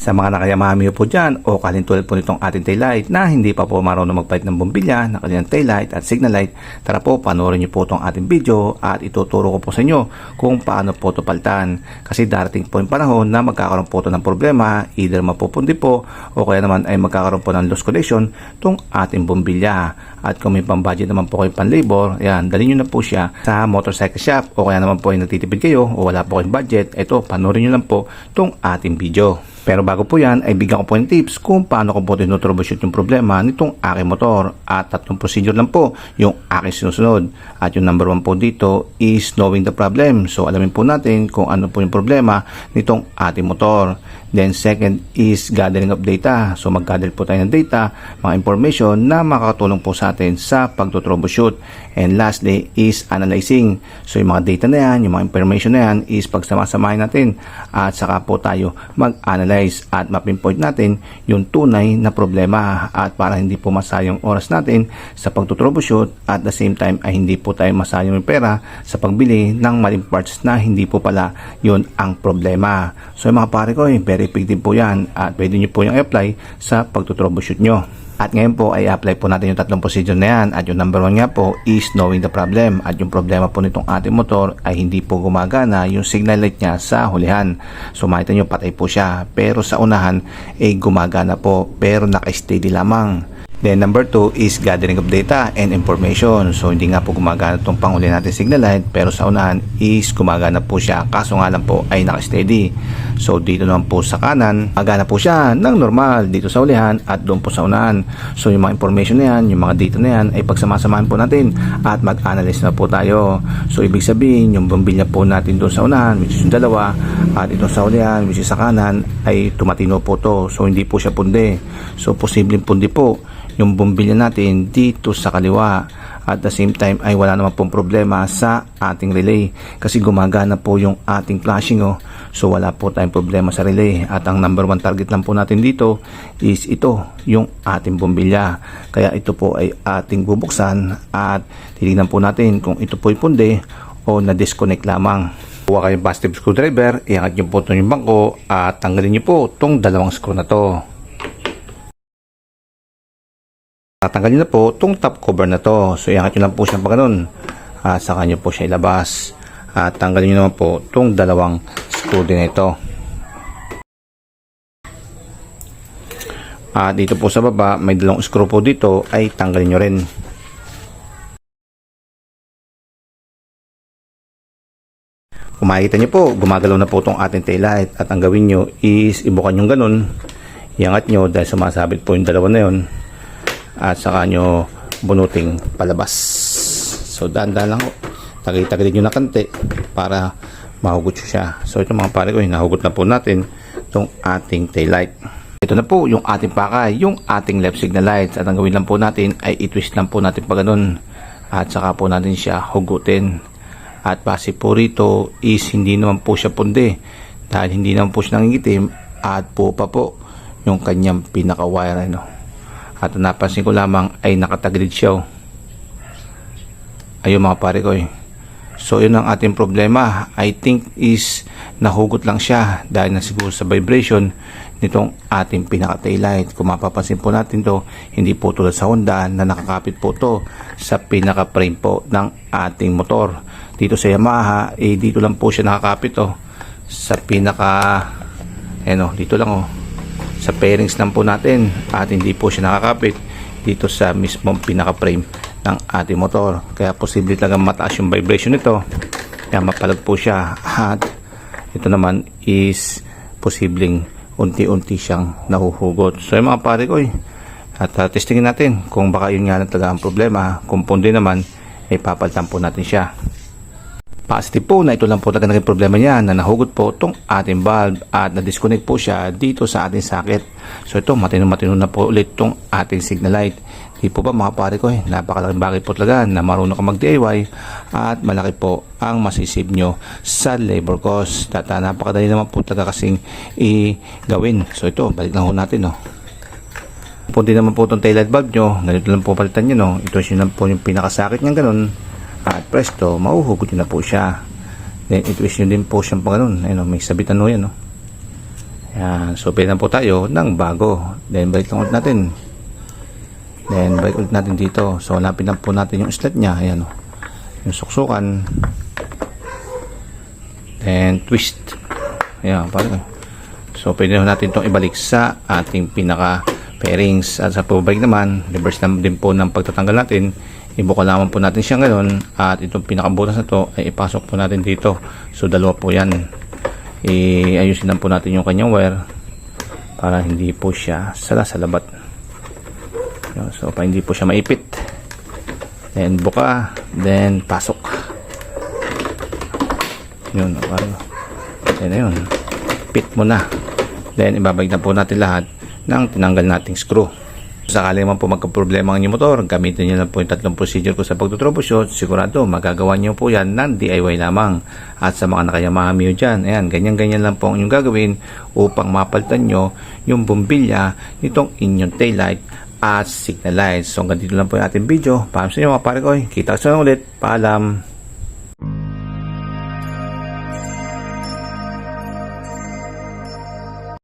Sa mga nakayamami po dyan o kalintulad po nitong ating taillight na hindi pa po marunong magpalit ng bombilya ng kanilang taillight at signal light, tara po panoorin niyo po itong ating video at ituturo ko po sa inyo kung paano po ito palitan. Kasi darating po yung panahon na magkakaroon po ito ng problema, either mapupundi po o kaya naman ay magkakaroon po ng loss connection itong ating bombilya. At kung may pang-budget naman po kayo pan-labor, yan, dalhin nyo na po siya sa motorcycle shop o kaya naman po ay nagtitipid kayo o wala po kayong budget, ito, panoorin nyo lang po itong ating video. Pero bago po yan, ay bigyan ko po ng tips kung paano ko po tinutroubleshoot yung problema nitong aking motor. At tatlong procedure lang po yung aking sinusunod. At yung number one po dito is knowing the problem. So alamin po natin kung ano po yung problema nitong ating motor. Then second is gathering of data. So mag-gather po tayo ng data, mga information na makakatulong po sa atin sa pagtutroubleshoot. And lastly is analyzing. So yung mga data na yan, yung mga information na yan is pagsamasamahin natin at saka po tayo mag-analyze at mapinpoint natin yung tunay na problema at para hindi po masayang oras natin sa pagtutroubleshoot at the same time ay hindi po tayo masayang yung pera sa pagbili ng maling parts na hindi po pala yun ang problema. So mga pare ko, eh, very effective po yan at pwede nyo po yung i-apply sa pagtutroubleshoot nyo. At ngayon po ay apply po natin yung tatlong procedure na yan. At yung number one nga po is knowing the problem. At yung problema po nitong ating motor ay hindi po gumagana yung signal light niya sa hulihan. So makita nyo patay po siya. Pero sa unahan ay gumagana po pero naka-steady lamang. Then number 2 is gathering of data and information. So hindi nga po gumagana itong panghuli natin signal light pero sa unahan is gumagana po siya. Kaso nga lang po ay naka-steady. So dito naman po sa kanan, magana po siya ng normal dito sa ulihan at doon po sa unahan. So yung mga information na yan, yung mga data na yan ay pagsamasamahan po natin at mag-analyze na po tayo. So ibig sabihin yung bombilya po natin doon sa unahan which is yung dalawa at itong sa ulihan which is sa kanan ay tumatino po to. So hindi po siya pundi. So posibleng pundi po yung bombilya natin dito sa kaliwa. At the same time ay wala naman pong problema sa ating relay. Kasi gumagana po yung ating flashing oh. so wala po tayong problema sa relay. At ang number one target lang po natin dito is ito yung ating bombilya kaya ito po ay ating bubuksan at titignan po natin kung ito po ay pundi o na-disconnect lamang. Kuha kayong positive screwdriver, iangat nyo po ito yung bangko at tanggalin nyo po itong dalawang screw na to. Tatanggalin na po itong top cover na to. So, iangat nyo lang po siya pa ganun. At saka nyo po siya ilabas. At tanggalin nyo naman po itong dalawang screw din ito. At dito po sa baba, may dalawang screw po dito ay tanggalin nyo rin. Kung makikita nyo po, gumagalaw na po itong ating taillight. At ang gawin nyo is ibukan yung ganun. Iangat nyo dahil sumasabit po yung dalawa na yun at saka nyo bunuting palabas. So, dahan-dahan lang. Tagay-tagay nyo na kante para mahugot siya. So, ito mga pare ko, nahugot na po natin itong ating taillight. Ito na po yung ating pakay, yung ating left signal lights. At ang gawin lang po natin ay i-twist lang po natin pa ganun. At saka po natin siya hugutin. At base po rito is hindi naman po siya pundi. Dahil hindi naman po siya nangingitim at po pa po yung kanyang pinaka-wire. Ano. At napansin ko lamang ay nakatagilid siya. oh. Ayun mga pare ko eh. So yun ang ating problema. I think is nahugot lang siya dahil na siguro sa vibration nitong ating pinaka taillight. Kung mapapansin po natin to, hindi po tulad sa Honda na nakakapit po to sa pinaka frame po ng ating motor. Dito sa Yamaha, eh dito lang po siya nakakapit oh sa pinaka ano, dito lang oh sa pairings lang po natin at hindi po siya nakakapit dito sa mismong pinaka frame ng ating motor. Kaya posible talaga mataas yung vibration nito. Kaya mapalag po siya. At ito naman is posibleng unti-unti siyang nahuhugot. So yung mga pare ko eh, at uh, testingin natin kung baka yun nga lang talaga ang problema. Kung pundi naman ay papalitan po natin siya Positive po na ito lang po talaga naging problema niya na nahugot po itong ating valve at na-disconnect po siya dito sa ating socket. So ito matino-matino na po ulit itong ating signal light. Di po ba mga pare ko eh, napakalaking bagay po talaga na marunong ka mag-DIY at malaki po ang masisave nyo sa labor cost. At uh, napakadali naman po talaga kasing i-gawin. So ito, balik lang ho natin no. Kung di naman po itong taillight valve nyo, ganito lang po palitan nyo no. Ito siya lang po yung pinakasakit niyan ganun at presto, mauhugot nyo na po siya. Then, itwist nyo din po siyang pang ganun. Ayun, may sabitan no yan, no? Yan. So, pwede po tayo ng bago. Then, balik lang ulit natin. Then, balik ulit natin dito. So, hanapin lang po natin yung slot niya. Ayan, oh. Yung suksukan. Then, twist. Ayan, parang. So, pwede na natin itong ibalik sa ating pinaka pairings. At sa pabalik naman, reverse naman din po ng pagtatanggal natin. Ibuka naman po natin siya ngayon. At itong pinakabutas na to ay ipasok po natin dito. So, dalawa po yan. I-ayusin lang po natin yung kanyang wire para hindi po siya sala sa labat. So, para hindi po siya maipit. Then, buka. Then, pasok. Yun. Then, ayun. Pit mo na. Then, ibabalik na po natin lahat ng tinanggal nating screw. Sakali man po magka-problema ang inyong motor, gamitin nyo lang po yung tatlong procedure ko sa pagtutroubleshoot. Sigurado, magagawa nyo po yan ng DIY lamang. At sa mga nakayamami nyo dyan, ayan, ganyan-ganyan lang po ang inyong gagawin upang mapalitan nyo yung bumbilya nitong inyong taillight at signal lights. So, hanggang dito lang po yung ating video. Paalam sa inyo mga pare ko. Kita sa ulit. Paalam.